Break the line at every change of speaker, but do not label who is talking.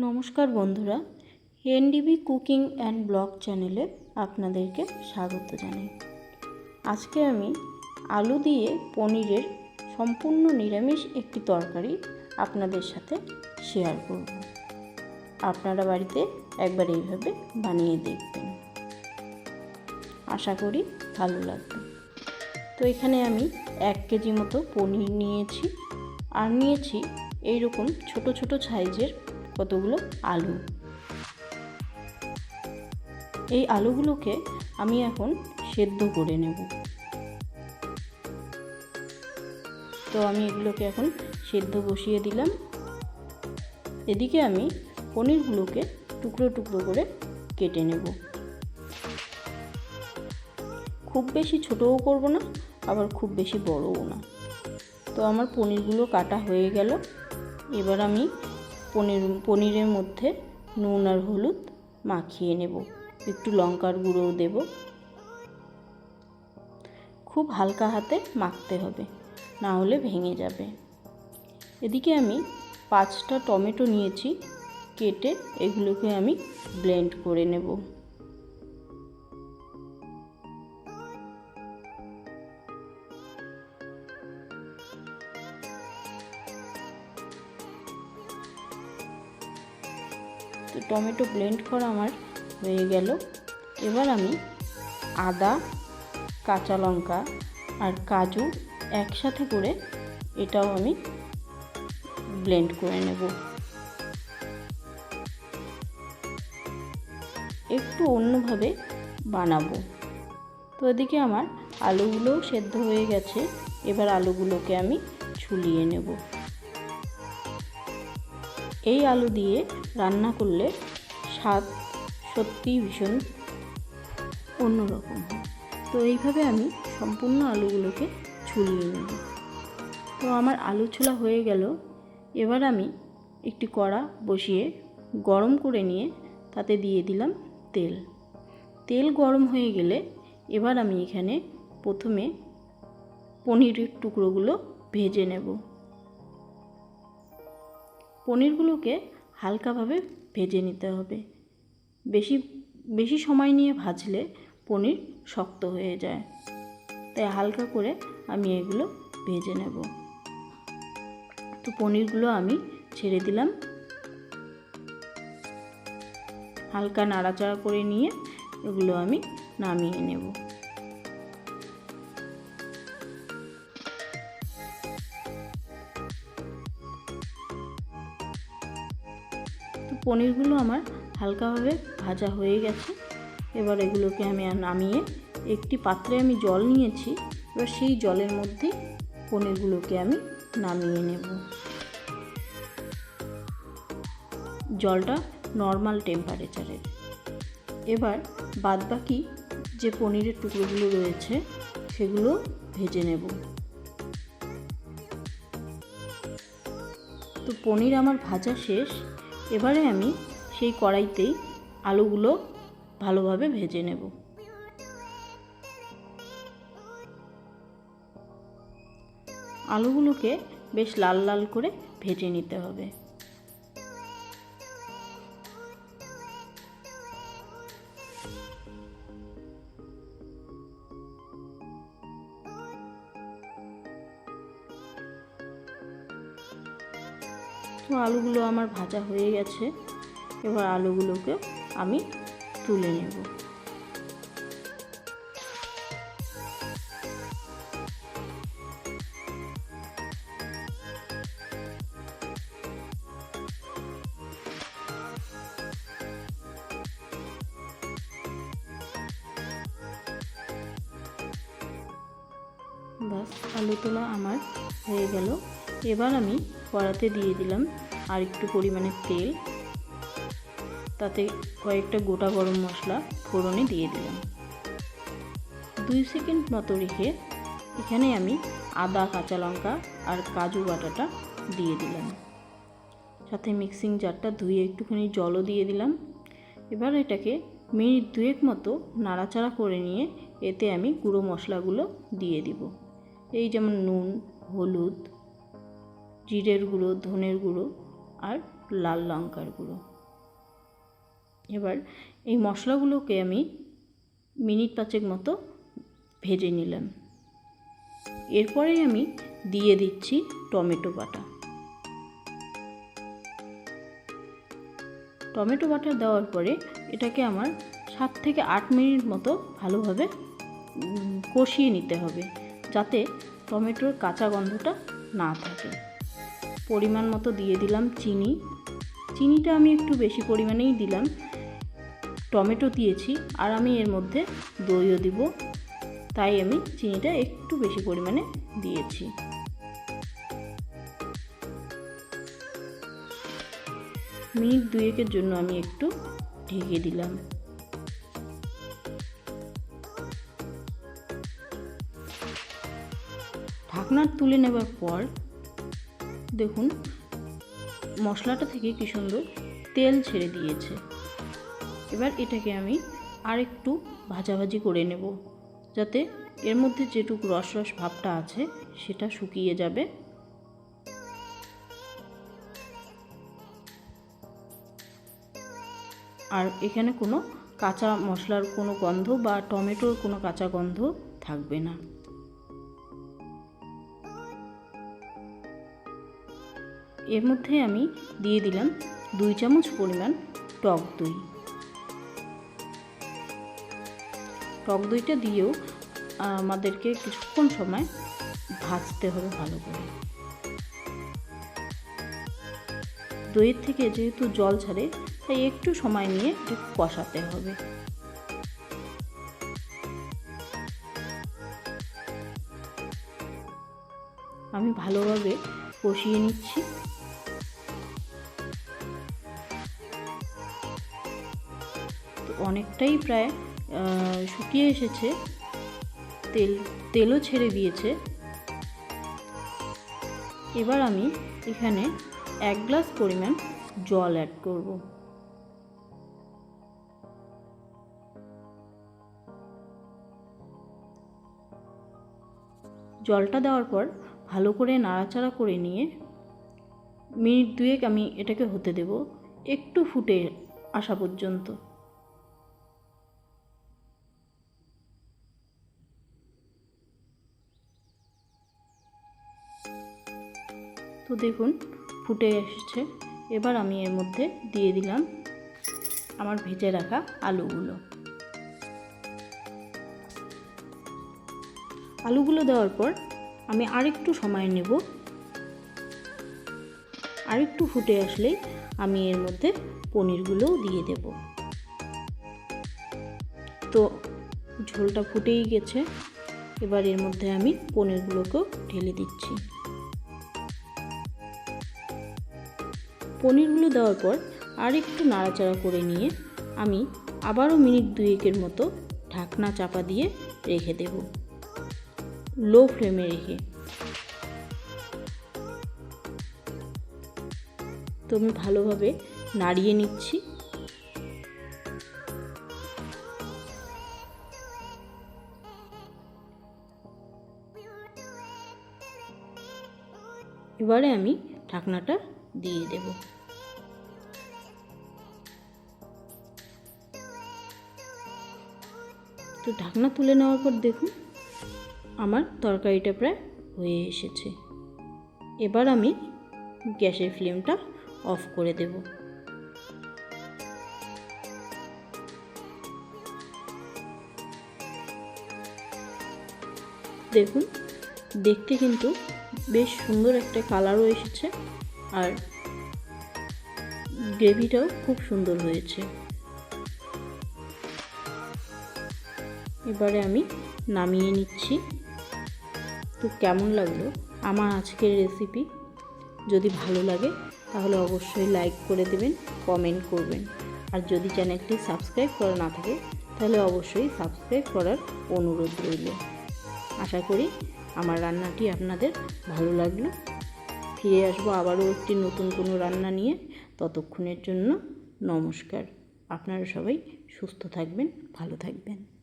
নমস্কার বন্ধুরা, NDB cooking and blog চ্যানেলে আপনাদেরকে স্বাগত জানাই। আজকে আমি আলু দিয়ে পনিরের সম্পূর্ণ নিরামিষ একটি তরকারি আপনাদের সাথে শেয়ার করব। আপনারা বাড়িতে একবার এইভাবে বানিয়ে দেখবেন। আশা করি ভালো লাগবে। তো এখানে আমি এক কেজি মতো পনির নিয়েছি। আর নিয়েছি এইরকম ছোট ছোট সাইজের কতগুলো আলু? এই আলুগুলোকে আমি এখন সেদ্ধ করে নেব। তো আমি এগুলোকে এখন সেদ্ধ বসিয়ে দিলাম। এদিকে আমি পনিরগুলোকে টুকরো টুকরো করে কেটে নেব। খুব বেশি ছোটও করব না, আবার খুব বেশি বড়ও না। তো আমার পনিরগুলো কাটা হয়ে গেল। এবার আমি পনির, পনিরের মধ্যে নুন আর হলুদ মাখিয়ে নেব। একটু লঙ্কার গুঁড়োও দেব। খুব হালকা হাতে মাখতে হবে, না হলে ভেঙে যাবে। এদিকে আমি পাঁচটা টমেটো নিয়েছি, কেটে এগুলোকে আমি ব্লেন্ড করে নেব। টমেটো ব্লেন্ড করা আমার হয়ে গেল। এবার আমি আদা, কাঁচা লঙ্কা আর কাজু একসাথে করে এটাও আমি ব্লেন্ড করে নেব। একটু অন্যভাবে বানাবো। তো এদিকে আমার আলুগুলোও সেদ্ধ হয়ে গেছে। এবার আলুগুলোকে আমি ছুলিয়ে নেব। এই আলু দিয়ে রান্না করলে স্বাদ সত্যিই ভীষণ অন্যরকম হয়। তো এইভাবে আমি সম্পূর্ণ আলুগুলোকে ছুলিয়ে নেব। তো আমার আলু ছোলা হয়ে গেল। এবার আমি একটি কড়া বসিয়ে গরম করে নিয়ে তাতে দিয়ে দিলাম তেল। তেল গরম হয়ে গেলে এবার আমি এখানে প্রথমে পনিরের টুকরোগুলো ভেজে নেব। পনিরগুলোকে হালকাভাবে ভেজে নিতে হবে। বেশি বেশি সময় নিয়ে ভাজলে পনির শক্ত হয়ে যায়। তাই হালকা করে আমি এগুলো ভেজে নেব। তো পনিরগুলো আমি ছেড়ে দিলাম। হালকা নাড়াচাড়া করে নিয়ে এগুলো আমি নামিয়ে নেব। পনিরগুলো আমার হালকাভাবে ভাজা হয়ে গেছে। এবার এগুলোকে আমি নামিয়ে একটি পাত্রে আমি জল নিয়েছি। এবার সেই জলের মধ্যে পনিরগুলোকে আমি নামিয়ে নেব। জলটা নর্মাল টেম্পারেচারের এবার বাদবাকি যে পনিরের টুকরোগুলো রয়েছে, সেগুলো ভেজে নেব। তো পনির আমার ভাজা শেষ। এবারে আমি সেই কড়াইতেই আলুগুলো ভালোভাবে ভেজে নেব। আলুগুলোকে বেশ লাল লাল করে ভেজে নিতে হবে। আলুগুলো আমার ভাজা হয়ে গেছে। এবার আলুগুলোকে আমি তুলে নেব। বাস আলু তোলা আমার হয়ে গেল। এবার আমি কড়াতে দিয়ে দিলাম আর একটু পরিমাণে তেল। তাতে কয়েকটা গোটা গরম মশলা ফোড়নে দিয়ে দিলাম। দুই সেকেন্ড মতো রেখে এখানে আমি আদা, কাঁচা লঙ্কা আর কাজু বাটাটা দিয়ে দিলাম। সাথে মিক্সিং জারটা ধুয়ে একটুখানি জলও দিয়ে দিলাম। এবার এটাকে মিনিট দুয়েক মতো নাড়াচাড়া করে নিয়ে এতে আমি গুঁড়ো মশলাগুলো দিয়ে দিব। এই যেমন নুন, হলুদ, জিরের গুঁড়ো, ধনের গুঁড়ো আর লাল লঙ্কার গুঁড়ো। এবার এই মশলাগুলোকে আমি মিনিট পাঁচেক মতো ভেজে নিলাম। এরপরেই আমি দিয়ে দিচ্ছি টমেটো বাটা। টমেটো বাটা দেওয়ার পরে এটাকে আমার সাত থেকে আট মিনিট মতো ভালোভাবে কষিয়ে নিতে হবে, যাতে টমেটোর কাঁচা গন্ধটা না থাকে। পরিমাণ মতো দিয়ে দিলাম চিনি। চিনিটা আমি একটু বেশি পরিমাণেই দিলাম। টমেটো দিয়েছি আর আমি এর মধ্যে দইও দিব। তাই আমি চিনিটা একটু বেশি পরিমাণে দিয়েছি। মিনিট দুয়েকের জন্য আমি একটু ঢেকে দিলাম। ঢাকনা তুলে নেবার পর দেখুন, মশলাটা থেকে কি সুন্দর তেল ছেড়ে দিয়েছে। এবার এটাকে আমি আর একটু ভাজাভাজি করে নেব, যাতে এর মধ্যে যেটুকু রস রস ভাবটা আছে, সেটা শুকিয়ে যাবে। আর এখানে কোনো কাঁচা মশলার কোনো গন্ধ বা টমেটোর কোনো কাঁচা গন্ধ থাকবে না। এর মধ্যে আমি দিয়ে দিলাম দুই চামচ পরিমাণ টক দই। টক দইটা দিয়েও আমাদেরকে কিছুক্ষণ সময় ভাজতে হবে ভালো করে। দইয়ের থেকে যেহেতু জল ছাড়ে, তাই একটু সময় নিয়ে একটু কষাতে হবে। আমি ভালোভাবে কষিয়ে নিচ্ছি। অনেকটাই প্রায় শুকিয়ে এসেছে। তেল, তেলও ছেড়ে দিয়েছে। এবার আমি এখানে এক গ্লাস পরিমাণ জল অ্যাড করব। জলটা দেওয়ার পর ভালো করে নাড়াচাড়া করে নিয়ে মিনিট দুয়েক আমি এটাকে হতে দেব, একটু ফুটে আসা পর্যন্ত। দেখুন, ফুটে এসেছে। এবার আমি এর মধ্যে দিয়ে দিলাম আমার ভেজে রাখা আলুগুলো। আলুগুলো দেওয়ার পর আমি আরেকটু সময় নেব। আরেকটু ফুটে আসলেই আমি এর মধ্যে পনিরগুলোও দিয়ে দেব। তো ঝোলটা ফুটেই গেছে। এবার এর মধ্যে আমি পনিরগুলোকেও ঢেলে দিচ্ছি। পনিরগুলো দেওয়ার পর আর একটু নাড়াচাড়া করে নিয়ে আমি আবারও মিনিট দুয়েকের মতো ঢাকনা চাপা দিয়ে রেখে দেব। লো ফ্লেমে রেখে। তো আমি ভালোভাবে নাড়িয়ে নিচ্ছি। এবারে আমি ঢাকনাটা দিয়ে দেব। তো ঢাকনা তুলে নেওয়ার পর দেখুন, আমার তরকারিটা প্রায় হয়ে এসেছে। এবার আমি গ্যাসের ফ্লেমটা অফ করে দেব। দেখুন, দেখতে কিন্তু বেশ সুন্দর একটা কালারও এসেছে। আর গ্রেভিটাও খুব সুন্দর হয়েছে। এবারে আমি নামিয়ে নিচ্ছি। তো কেমন লাগল আমার আজকের রেসিপি যদি ভালো লাগে, তাহলে অবশ্যই লাইক করে দেবেন কমেন্ট করবেন। আর যদি চ্যানেলটি সাবস্ক্রাইব করা না থাকে, তাহলে অবশ্যই সাবস্ক্রাইব করার অনুরোধ রইল। আশা করি আমার রান্নাটি আপনাদের ভালো লাগল। ফিরে আসব আবারও একটি নতুন কোনো রান্না নিয়ে। ততক্ষণের জন্য নমস্কার। আপনারা সবাই সুস্থ থাকবেন, ভালো থাকবেন।